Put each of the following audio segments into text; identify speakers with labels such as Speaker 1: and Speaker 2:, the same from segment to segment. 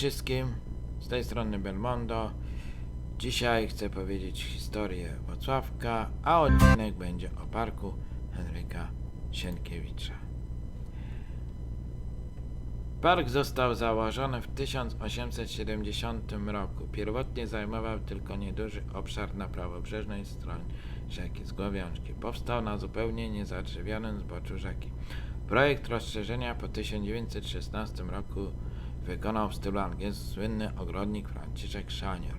Speaker 1: Wszystkim, z tej strony Belmondo. Dzisiaj chcę powiedzieć historię Wrocławka, a odcinek będzie o parku Henryka Sienkiewicza. Park został założony w 1870 roku. Pierwotnie zajmował tylko nieduży obszar na prawobrzeżnej stronie rzeki Zgłowiążki. Powstał na zupełnie niezadrzewionym zboczu rzeki. Projekt rozszerzenia po 1916 roku wykonał w stylu angielskim słynny ogrodnik Franciszek Szanior.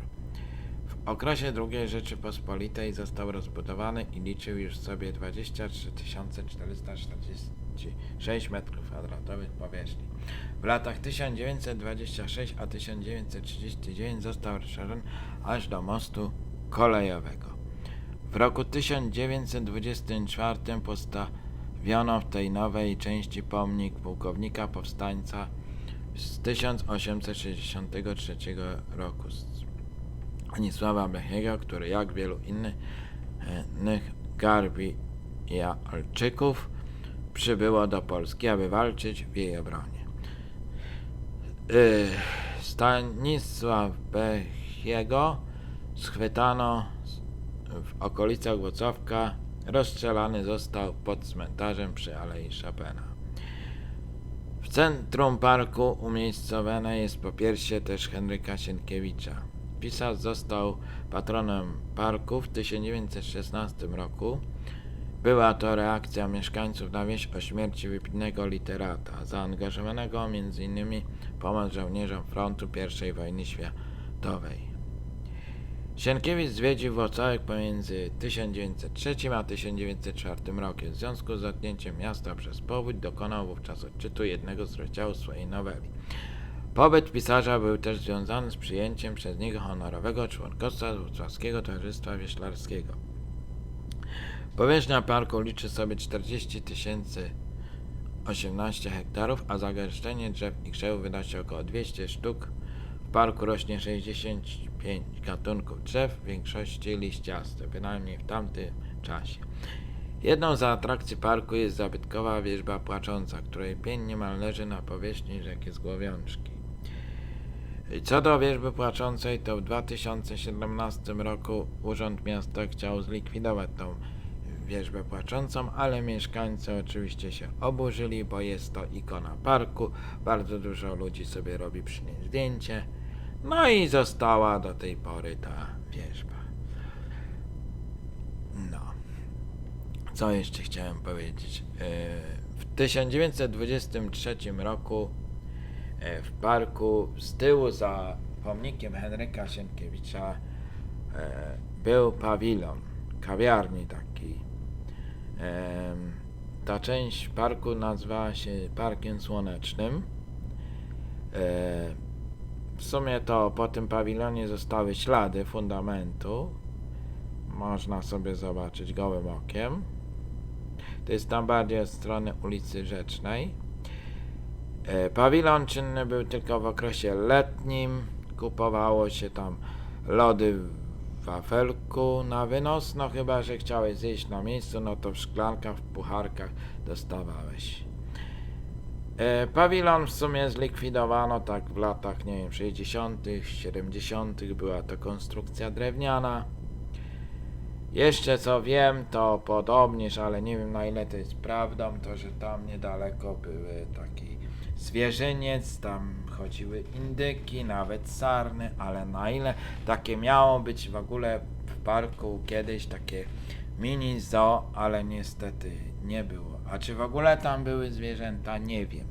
Speaker 1: W okresie II Rzeczypospolitej został rozbudowany i liczył już sobie 23 446 m2 powierzchni. W latach 1926 a 1939 został rozszerzony aż do mostu kolejowego. W roku 1924 postawiono w tej nowej części pomnik pułkownika powstańca z 1863 roku Stanisława Blechiego, który jak wielu innych innych Garbijalczyków przybyło do Polski, aby walczyć w jej obronie. Yy, Stanisław Bechiego schwytano w okolicach Włocławka, rozstrzelany został pod cmentarzem przy Alei Chopina. Centrum parku umiejscowione jest po piersie też Henryka Sienkiewicza. Pisarz został patronem parku w 1916 roku. Była to reakcja mieszkańców na wieść o śmierci wybitnego literata, zaangażowanego m.in. w pomoc żołnierzom frontu I wojny światowej. Sienkiewicz zwiedził Włocławek pomiędzy 1903 a 1904 rokiem. W związku z dotknięciem miasta przez powódź dokonał wówczas odczytu jednego z rozdziałów swojej noweli. Pobyt pisarza był też związany z przyjęciem przez niego honorowego członkostwa Włocławskiego Towarzystwa Wieślarskiego. Powierzchnia parku liczy sobie 40 tysięcy 18 hektarów, a zagęszczenie drzew i krzewów wynosi około 200 sztuk. Parku rośnie 65 gatunków drzew, w większości liściaste, bynajmniej w tamtym czasie. Jedną z atrakcji parku jest zabytkowa wieżba płacząca, której pień niemal leży na powierzchni rzeki Zgłowiączki. Co do wieżby płaczącej, to w 2017 roku Urząd Miasta chciał zlikwidować tą wieżbę płaczącą, ale mieszkańcy oczywiście się oburzyli, bo jest to ikona parku, bardzo dużo ludzi sobie robi przy niej zdjęcie, no i została do tej pory ta wieżba. No. Co jeszcze chciałem powiedzieć? E, W 1923 roku e, w parku z tyłu za pomnikiem Henryka Sienkiewicza e, był pawilon, kawiarni taki. Ta część parku nazywała się Parkiem Słonecznym. W sumie to po tym pawilonie zostały ślady fundamentu. Można sobie zobaczyć gołym okiem. To jest tam bardziej od strony ulicy Rzecznej. E, Pawilon czynny był tylko w okresie letnim. Kupowało się tam lody w wafelku na wynos. No chyba, że chciałeś zjeść na miejscu, no to w szklankach, w pucharkach dostawałeś. E, Pawilon w sumie zlikwidowano tak w latach, nie wiem, 60., 70. Była to konstrukcja drewniana. Jeszcze co wiem, to podobnież, ale nie wiem na ile to jest prawdą, to że tam niedaleko były taki zwierzyniec, tam chodziły indyki, nawet sarny, ale na ile takie miało być w ogóle w parku kiedyś takie mini zoo, ale niestety nie było. A czy w ogóle tam były zwierzęta, nie wiem.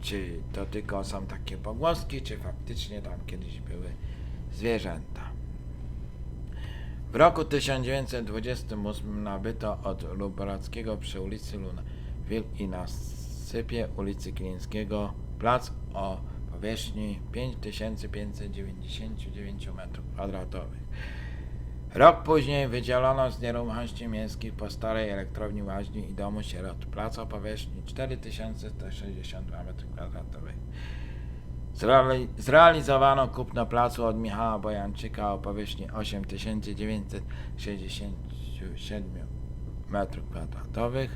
Speaker 1: Czy to tylko są takie pogłoski, czy faktycznie tam kiedyś były zwierzęta. W roku 1928 nabyto od Lubelackiego przy ulicy Lunawil i na sypie ulicy Kilińskiego plac o powierzchni 5599 m2. Rok później wydzielono z nieruchomości miejskich po starej elektrowni łaźni i domu sierot plac o powierzchni 4162 m2. Zreali- zrealizowano kupno placu od Michała Bojanczyka o powierzchni 8967 m2,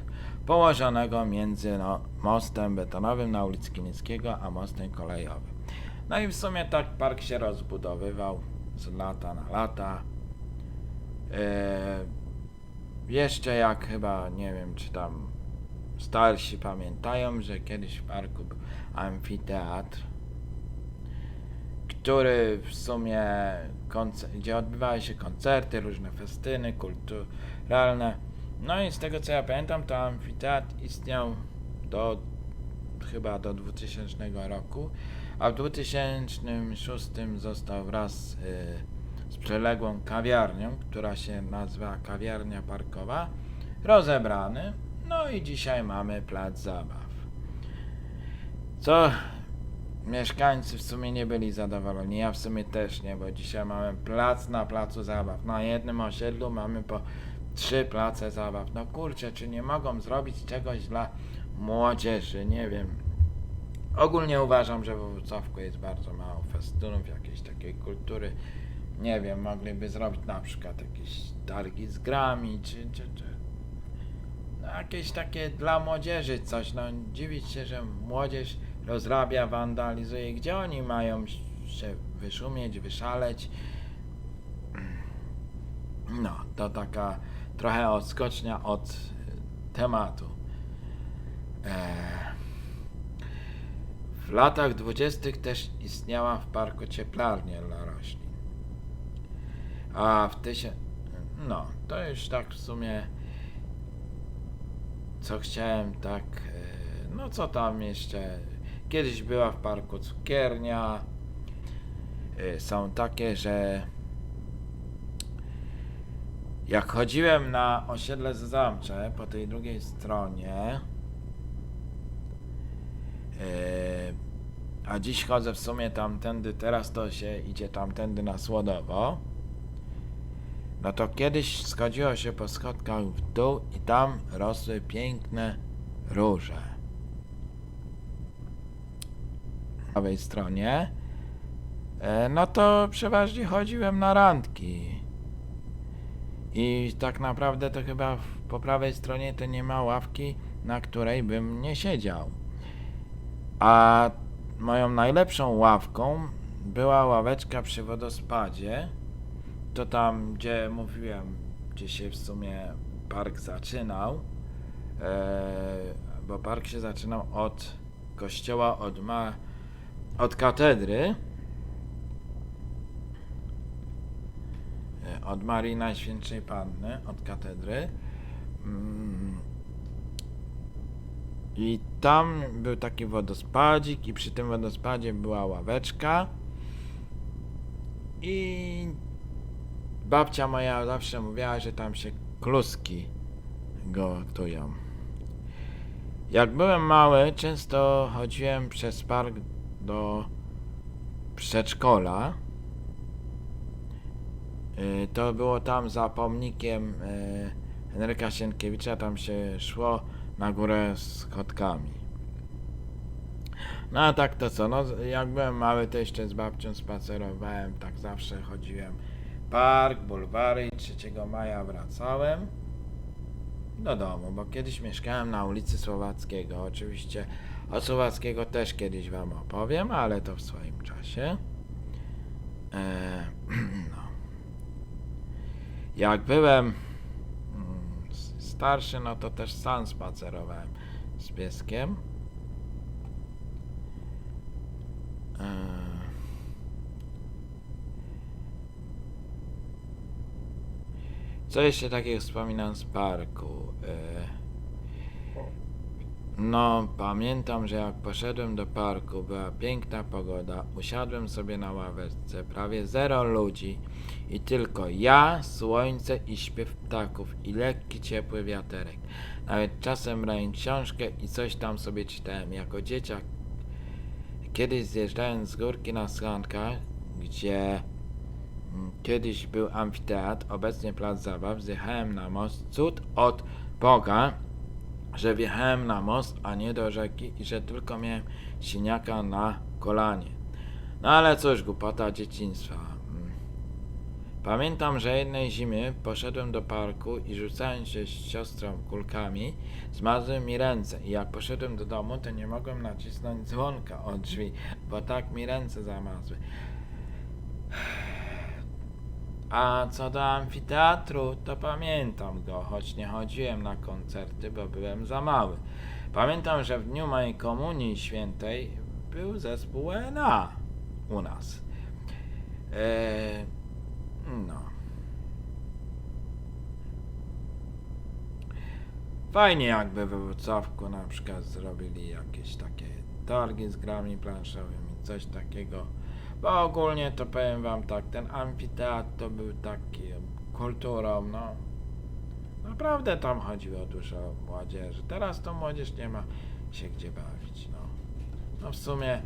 Speaker 1: położonego między no, mostem betonowym na ulicy Kilińskiego a mostem kolejowym. No i w sumie tak park się rozbudowywał z lata na lata. E, jeszcze jak chyba, nie wiem czy tam starsi pamiętają, że kiedyś w parku był amfiteatr, który w sumie, gdzie odbywały się koncerty, różne festyny kulturalne. No i z tego co ja pamiętam, to amfiteatr istniał do chyba do 2000 roku, a w 2006 został wraz y, z przyległą kawiarnią, która się nazywa Kawiarnia Parkowa, rozebrany. No i dzisiaj mamy plac zabaw. Co mieszkańcy w sumie nie byli zadowoleni, ja w sumie też nie, bo dzisiaj mamy plac na placu zabaw. Na jednym osiedlu mamy po trzy place zabaw. No kurczę, czy nie mogą zrobić czegoś dla młodzieży? Nie wiem. Ogólnie uważam, że w Wrocławku jest bardzo mało festynów, jakiejś takiej kultury. Nie wiem, mogliby zrobić na przykład jakieś targi z grami, czy, czy, czy no, jakieś takie dla młodzieży coś. No dziwić się, że młodzież rozrabia, wandalizuje. Gdzie oni mają się wyszumieć, wyszaleć? No, to taka trochę odskocznia od y, tematu. Eee, w latach dwudziestych też istniała w parku cieplarnia dla roślin. A w tysię... No, to już tak w sumie... Co chciałem tak... e, No co tam jeszcze... Kiedyś była w parku cukiernia. E, Są takie, że... Jak chodziłem na osiedle Zamcze po tej drugiej stronie, e, a dziś chodzę w sumie tamtędy, teraz to się idzie tamtędy na Słodowo, no to kiedyś schodziło się po schodkach w dół i tam rosły piękne róże. Po prawej stronie, e, no to przeważnie chodziłem na randki. I tak naprawdę to chyba po prawej stronie to nie ma ławki, na której bym nie siedział. A moją najlepszą ławką była ławeczka przy wodospadzie. To tam, gdzie mówiłem, gdzie się w sumie park zaczynał. E, bo park się zaczynał od kościoła, od, ma, od katedry. E, od Marii Najświętszej Panny, od katedry. Mm. I tam był taki wodospadzik i przy tym wodospadzie była ławeczka. I babcia moja zawsze mówiła, że tam się kluski gotują. Jak byłem mały, często chodziłem przez park do przedszkola. Y, To było tam za pomnikiem y, Henryka Sienkiewicza, tam się szło na górę schodkami. No a tak to co, no jak byłem mały to jeszcze z babcią spacerowałem, tak zawsze chodziłem. Park, bulwary, 3 maja wracałem do domu, bo kiedyś mieszkałem na ulicy Słowackiego. Oczywiście o Słowackiego też kiedyś wam opowiem, ale to w swoim czasie. Eee, no. Jak byłem mm, starszy, no to też sam spacerowałem z pieskiem. Eee, Co jeszcze takiego wspominam z parku? E, No, pamiętam, że jak poszedłem do parku, była piękna pogoda, usiadłem sobie na ławeczce, prawie zero ludzi i tylko ja, słońce i śpiew ptaków i lekki, ciepły wiaterek. Nawet czasem brałem książkę i coś tam sobie czytałem. Jako dzieciak kiedyś zjeżdżając z górki na skankach, gdzie Kiedyś był amfiteatr, obecnie plac zabaw. Zjechałem na most. Cud od Boga, że wjechałem na most, a nie do rzeki i że tylko miałem siniaka na kolanie. No ale cóż, głupota dzieciństwa. Mm. Pamiętam, że jednej zimy poszedłem do parku i rzucając się z siostrą kulkami, zmazły mi ręce i jak poszedłem do domu, to nie mogłem nacisnąć dzwonka od drzwi, bo tak mi ręce zamazły. A co do amfiteatru, to pamiętam go, choć nie chodziłem na koncerty, bo byłem za mały. Pamiętam, że w dniu mojej komunii świętej był zespół NA u nas. Eee, no. Fajnie jakby we Wrocławku na przykład zrobili jakieś takie targi z grami planszowymi, coś takiego. Bo ogólnie to powiem wam tak, ten amfiteatr to był taki kulturą, no. Naprawdę tam chodziło dużo młodzieży. Teraz to młodzież nie ma się gdzie bawić, no. No w sumie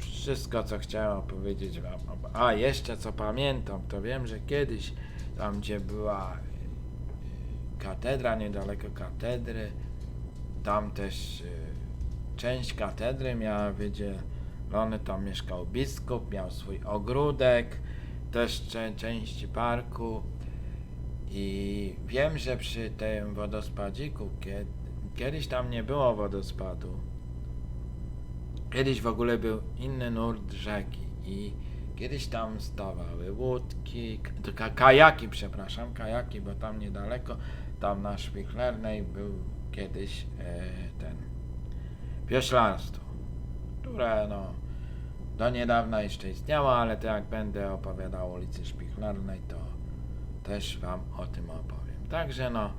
Speaker 1: wszystko co chciałem opowiedzieć wam. A jeszcze co pamiętam, to wiem, że kiedyś tam gdzie była y, katedra, niedaleko katedry, tam też y, część katedry miała wydzielony, tam mieszkał biskup, miał swój ogródek, też cze- części parku. I wiem, że przy tym wodospadziku, kiedy, kiedyś tam nie było wodospadu, Kiedyś w ogóle był inny nurt rzeki i kiedyś tam stawały łódki, k- kajaki, przepraszam, kajaki, bo tam niedaleko, tam na Szpichlernej był kiedyś e, ten wioślarstwo, które no do niedawna jeszcze istniało, ale to jak będę opowiadał o ulicy Szpichlernej, to też wam o tym opowiem. Także no,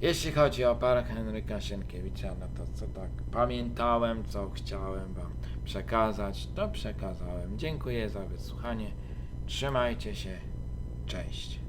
Speaker 1: jeśli chodzi o park Henryka Sienkiewicza, no to co tak pamiętałem, co chciałem wam przekazać, to przekazałem. Dziękuję za wysłuchanie. Trzymajcie się. Cześć.